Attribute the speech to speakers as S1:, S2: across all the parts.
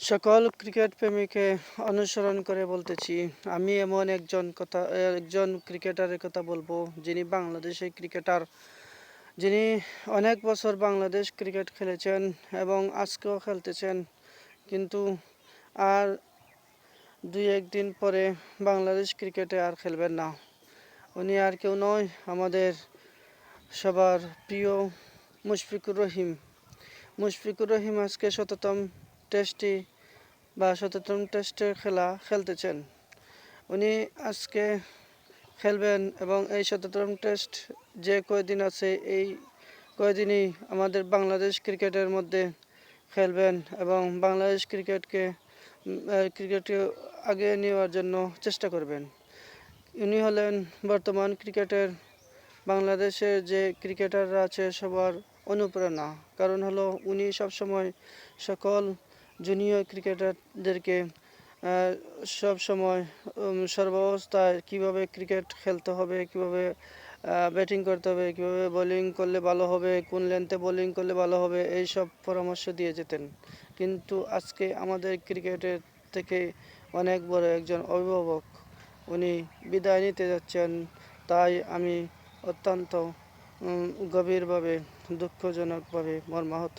S1: সকল ক্রিকেট প্রেমীকে অনুসরণ করে বলতেছি, আমি এমন একজন কথা, একজন ক্রিকেটারের কথা বলব, যিনি বাংলাদেশের ক্রিকেটার। যিনি অনেক বছর বাংলাদেশ ক্রিকেট খেলেছেন এবং আজকেও খেলতেছেন, কিন্তু আর দুই একদিন পরে বাংলাদেশ ক্রিকেটে আর খেলবেন না। উনি আর কেউ নয়, আমাদের সবার প্রিয় মুশফিকুর রহিম। মুশফিকুর রহিম আজকে শততম টেস্টটি বা শততম টেস্টের খেলা খেলতেছেন। উনি আজকে খেলবেন এবং এই শততম টেস্ট যে কয়দিন আছে, এই কয়দিনই আমাদের বাংলাদেশ ক্রিকেটের মধ্যে খেলবেন এবং বাংলাদেশ ক্রিকেটকে ক্রিকেটকে আগে নেওয়ার জন্য চেষ্টা করবেন। উনি হলেন বর্তমান ক্রিকেটের, বাংলাদেশের যে ক্রিকেটাররা আছে সবার অনুপ্রেরণা। কারণ হলো উনি সবসময় সকল জুনিয়র ক্রিকেটারদেরকে সব সময় সর্বাবস্থায় কীভাবে ক্রিকেট খেলতে হবে, কীভাবে ব্যাটিং করতে হবে, কীভাবে বোলিং করলে ভালো হবে, কোন লেন্থে বোলিং করলে ভালো হবে এই সব পরামর্শ দিয়ে যেতেন। কিন্তু আজকে আমাদের ক্রিকেটের থেকে অনেক বড় একজন অভিভাবক, উনি বিদায় নিতে যাচ্ছেন। তাই আমি অত্যন্ত গভীরভাবে দুঃখজনকভাবে মর্মাহত।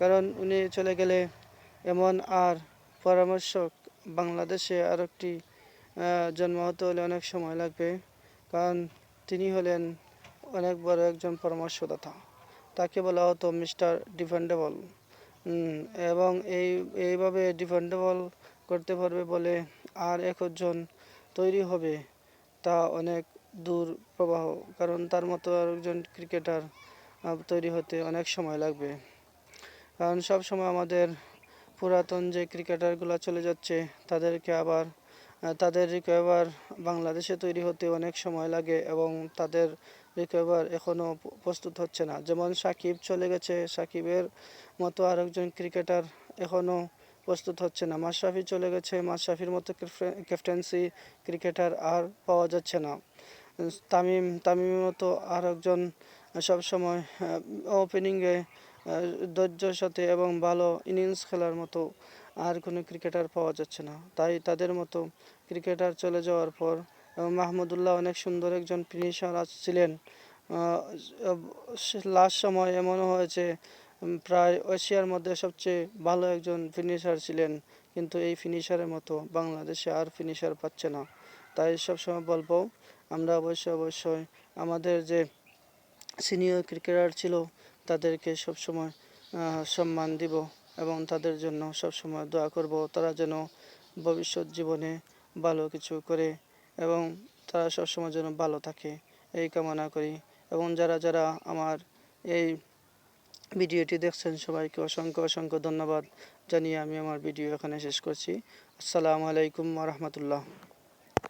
S1: কারণ উনি চলে গেলে এমন আর পরামর্শক বাংলাদেশে আর একটি জন্ম হতে হলে অনেক সময় লাগবে। কারণ তিনি হলেন অনেক বড় একজন পরামর্শদাতা। তাকে বলা হতো মিস্টার ডিফেন্ডেবল। এবং এই, এইভাবে ডিফেন্ডেবল করতে পারবে বলে আর একজন তৈরি হবে তা অনেক দূর প্রবাহ। কারণ তার মতো একজন ক্রিকেটার তৈরি হতে অনেক সময় লাগবে। কারণ সব সময় আমাদের পুরাতন যে ক্রিকেটারগুলো চলে যাচ্ছে, তাদেরকে আবার তাদের রিকভার বাংলাদেশে তৈরি হতে অনেক সময় লাগে এবং তাদের রিকভার এখনও প্রস্তুত হচ্ছে না। যেমন সাকিব চলে গেছে, সাকিবের মতো আরেকজন ক্রিকেটার এখনও প্রস্তুত হচ্ছে না। মাশরাফি চলে গেছে, মাশরাফির মতো ক্যাপ্টেন্সি ক্রিকেটার আর পাওয়া যাচ্ছে না। তামিম, তামিমের মতো আর একজন সবসময় ওপেনিংয়ে ধৈর্যের সাথে এবং ভালো ইনিংস খেলার মতো আর কোনো ক্রিকেটার পাওয়া যাচ্ছে না। তাই তাদের মতো ক্রিকেটার চলে যাওয়ার পর মাহমুদুল্লাহ অনেক সুন্দর একজন ফিনিশার ছিলেন। লাস্ট সময় এমনও হয়েছে প্রায় এশিয়ার মধ্যে সবচেয়ে ভালো একজন ফিনিশার ছিলেন। কিন্তু এই ফিনিশারের মতো বাংলাদেশে আর ফিনিশার পাচ্ছে না। তাই সবসময় বলব, আমরা অবশ্যই অবশ্যই আমাদের যে সিনিয়র ক্রিকেটার ছিল তাদেরকে সবসময় সম্মান দিব এবং তাদের জন্য সবসময় দোয়া করব। তারা যেন ভবিষ্যৎ জীবনে ভালো কিছু করে এবং তারা সবসময় যেন ভালো থাকে। এই কামনা করি এবং যারা যারা আমার এই ভিডিওটি দেখছেন, সবাইকে অসংখ্য অসংখ্য ধন্যবাদ জানিয়ে আমি আমার ভিডিও এখানে শেষ করছি। আসসালামু আলাইকুম রহমতুল্লাহ।